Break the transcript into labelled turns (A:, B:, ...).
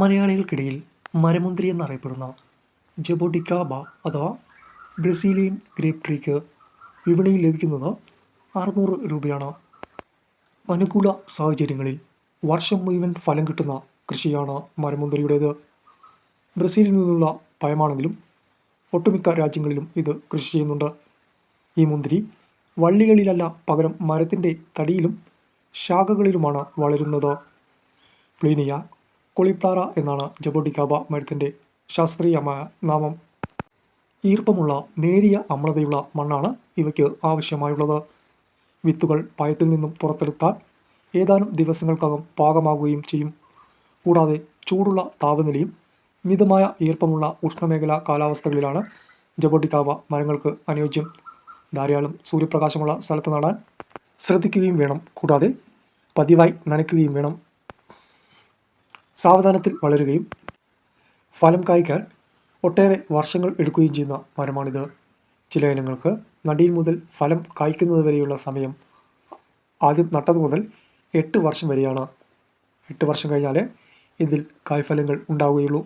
A: മലയാളികൾക്കിടയിൽ മരമുന്തിരി എന്നറിയപ്പെടുന്ന ജബോഡിക്കാബ അഥവാ Brazilian grape ട്രീക്ക് വിപണിയിൽ ലഭിക്കുന്നത് അറുന്നൂറ് രൂപയാണ്. അനുകൂല സാഹചര്യങ്ങളിൽ വർഷം മുഴുവൻ ഫലം കിട്ടുന്ന കൃഷിയാണ് മരമുന്തിരിയുടേത്. ബ്രസീലിൽ നിന്നുള്ള പഴമാണെങ്കിലും ഒട്ടുമിക്ക രാജ്യങ്ങളിലും ഇത് കൃഷി ചെയ്യുന്നുണ്ട്. ഈ മുന്തിരി വള്ളികളിലല്ല പകരം മരത്തിന്റെ തടിയിലും ശാഖകളിലുമാണ് വളരുന്നത്. പ്ലീനിയ കൊളിപ്ലാറ എന്നാണ് ജബോഡിക്കാബ മരത്തിന്റെ ശാസ്ത്രീയമായ നാമം. ഈർപ്പമുള്ള നേരിയ അമ്ലതയുള്ള മണ്ണാണ് ഇവയ്ക്ക് ആവശ്യമായുള്ളത്. വിത്തുകൾ പായത്തിൽ നിന്നും പുറത്തെടുത്താൽ ഏതാനും ദിവസങ്ങൾക്കകം പാകമാകുകയും ചെയ്യും. കൂടാതെ ചൂടുള്ള താപനിലയും മിതമായ ഈർപ്പമുള്ള ഉഷ്ണമേഖലാ കാലാവസ്ഥകളിലാണ് ജബോട്ടിക്കാവ മരങ്ങൾക്ക് അനുയോജ്യം. ധാരാളം സൂര്യപ്രകാശമുള്ള സ്ഥലത്ത് നടാൻ ശ്രദ്ധിക്കുകയും വേണം. കൂടാതെ പതിവായി നനയ്ക്കുകയും വേണം. സാവധാനത്തിൽ വളരുകയും ഫലം കായ്ക്കാൻ ഒട്ടേറെ വർഷങ്ങൾ എടുക്കുകയും ചെയ്യുന്ന മരമാണിത്. ചില ഇനങ്ങൾക്ക് നടിയിൽ മുതൽ ഫലം കായ്ക്കുന്നത് വരെയുള്ള സമയം ആദ്യം നട്ടത് മുതൽ എട്ട് വർഷം വരെയാണ്. എട്ട് വർഷം കഴിഞ്ഞാലേ ഇതിൽ കായ്ഫലങ്ങൾ ഉണ്ടാവുകയുള്ളൂ.